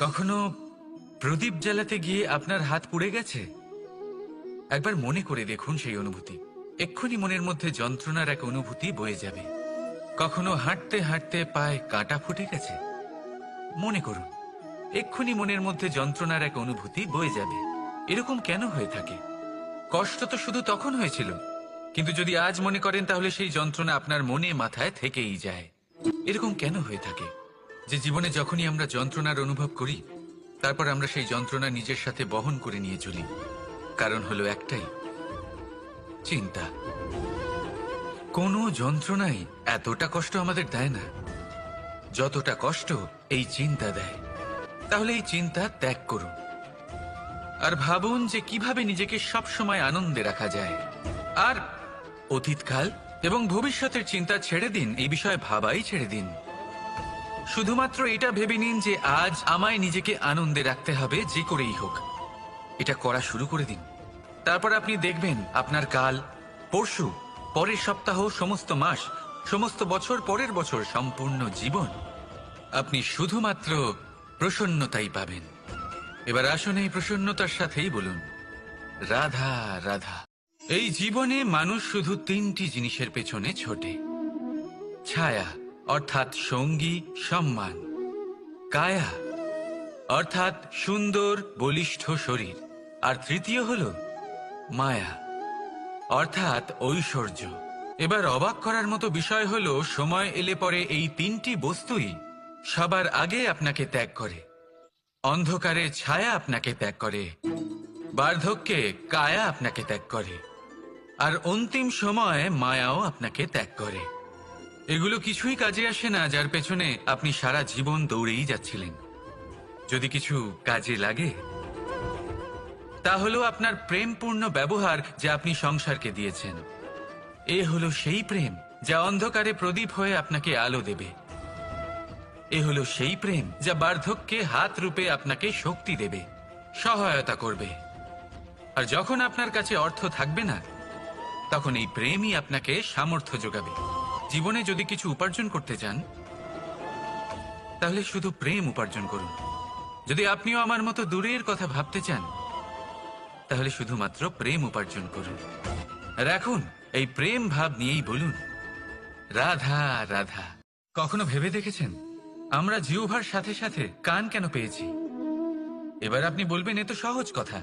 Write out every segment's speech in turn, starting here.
কখনো প্রদীপ জ্বালাতে গিয়ে আপনার হাত পুড়ে গেছে? একবার মনে করে দেখুন সেই অনুভূতি। এক্ষুনি মনের মধ্যে যন্ত্রণার এক অনুভূতি বয়ে যাবে। কখনো হাঁটতে হাঁটতে পায়ে কাঁটা ফুটে গেছে? মনে করুন, এক্ষুনি মনের মধ্যে যন্ত্রণার এক অনুভূতি বয়ে যাবে। এরকম কেন হয়ে থাকে? কষ্ট তো শুধু তখন হয়েছিল। কিন্তু যদি আজ মনে করেন তাহলে সেই যন্ত্রণা আপনার মনে মাথায় থেকেই যায়। এরকম কেন হয়ে থাকে? যে জীবনে যখনই আমরা যন্ত্রণার অনুভব করি, তারপর আমরা সেই যন্ত্রণা নিজের সাথে বহন করে নিয়ে চলি। কারণ হলো একটাই, চিন্তা। কোনো যন্ত্রণাই এতটা কষ্ট আমাদের দেয় না। যতটা কষ্ট এই চিন্তা দেয়। তাহলে এই চিন্তা ত্যাগ করুন। আর ভাবুন যে কীভাবে নিজেকে সব সময় আনন্দে রাখা যায়। আর অতীতকাল এবং ভবিষ্যতের চিন্তা ছেড়ে দিন, এই বিষয়ে ভাবাই ছেড়ে দিন। শুধুমাত্র এটা ভেবে নিন যে আজ আমায় নিজেকে আনন্দে রাখতে হবে যে করেই হোক। এটা করা শুরু করে দিন। তারপর আপনি দেখবেন আপনার কাল, পরশু, পরের সপ্তাহ, সমস্ত মাস, সমস্ত বছর, পরের বছর, সম্পূর্ণ জীবন আপনি শুধুমাত্র প্রসন্নতাই পাবেন। এবার আসুন এই প্রসন্নতার সাথেই বলুন, রাধা রাধা। এই জীবনে মানুষ শুধু তিনটি জিনিসের পেছনে ছোটে। ছায়া অর্থাৎ সঙ্গী, সম্মান। কায়া, অর্থাৎ সুন্দর, বলিষ্ঠ শরীর। আর তৃতীয় হল মায়া, অর্থাৎ ঐশ্বর্য। এবার অবাক করার মতো বিষয় হল, সময় এলে পরে এই তিনটি বস্তুই সবার আগে আপনাকে ত্যাগ করে। অন্ধকারে ছায়া আপনাকে ত্যাগ করে, বার্ধক্যে কায়া আপনাকে ত্যাগ করে, আর অন্তিম সময়ে মায়াও আপনাকে ত্যাগ করে। এগুলো কিছুই কাজে আসে না, যার পেছনে আপনি সারা জীবন দৌড়েই যাচ্ছিলেন। যদি কিছু কাজে লাগে তা হলো আপনার প্রেমপূর্ণ ব্যবহার যা আপনি সংসারকে দিয়েছেন। এ হলো সেই প্রেম যা অন্ধকারে প্রদীপ হয়ে আপনাকে আলো দেবে। এ হলো সেই প্রেম যা বার্ধক্যে হাত রূপে আপনাকে শক্তি দেবে, সহায়তা করবে। আর যখন আপনার কাছে অর্থ থাকবে না, তখন এই প্রেমই আপনাকে সামর্থ্য যোগাবে। জীবনে যদি কিছু উপার্জন করতে চান, তাহলে শুধু প্রেম উপার্জন করুন। যদি আপনিও আমার মতো দূরের কথা ভাবতে চান, তাহলে শুধুমাত্র প্রেম উপার্জন করুন। রাখুন, এই প্রেম ভাব নিয়েই বলুন। রাধা রাধা। কখনো ভেবে দেখেছেন? আমরা জিওভার সাথে সাথে কান কেন পেয়েছি? এবার আপনি বলবেন, এ তো সহজ কথা,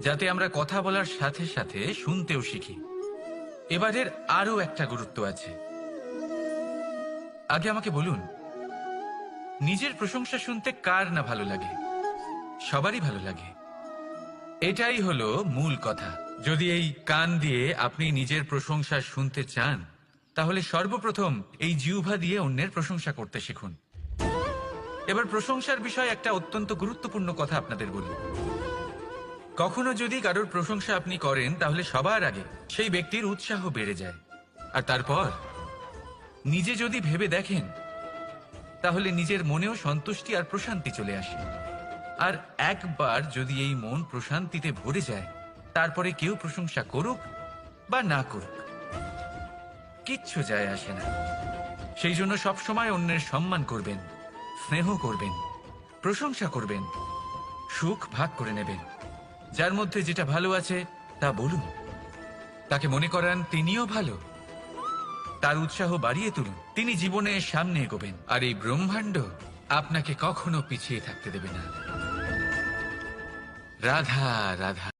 যাতে আমরা কথা বলার সাথে সাথে শুনতেও শিখি। এবারের আরও একটা গুরুত্ব আছে। আগে আমাকে বলুন, নিজের প্রশংসা শুনতে কার না ভালো লাগে? সবারই ভালো লাগে। এটাই হলো মূল কথা। যদি এই কান দিয়ে আপনি নিজের প্রশংসা শুনতে চান, তাহলে সর্বপ্রথম এই জিউভা দিয়ে অন্যের প্রশংসা করতে শিখুন। এবার প্রশংসার বিষয়ে একটা অত্যন্ত গুরুত্বপূর্ণ কথা আপনাদের বলি। কখনো যদি কারোর প্রশংসা আপনি করেন, তাহলে সবার আগে সেই ব্যক্তির উৎসাহ বেড়ে যায়। আর তারপর? নিজে যদি ভেবে দেখেন, তাহলে নিজের মনেও সন্তুষ্টি আর প্রশান্তি চলে আসে। আর একবার যদি এই মন প্রশান্তিতে ভরে যায়, তারপরে কেউ প্রশংসা করুক বা না করুক, কিচ্ছু যায় আসে না। সেই জন্য সবসময় অন্যের সম্মান করবেন, স্নেহ করবেন, প্রশংসা করবেন, সুখ ভাগ করে নেবেন। যার মধ্যে যেটা ভালো আছে, তা বলুন। তাকে মনে করান তিনিও ভালো। তার উৎসাহ বাড়িয়ে তুলুন। তিনি জীবনে সামনে এগোবেন। আর এই ব্রহ্মাণ্ড আপনাকে কখনো পিছিয়ে থাকতে দেবে না। রাধা রাধা।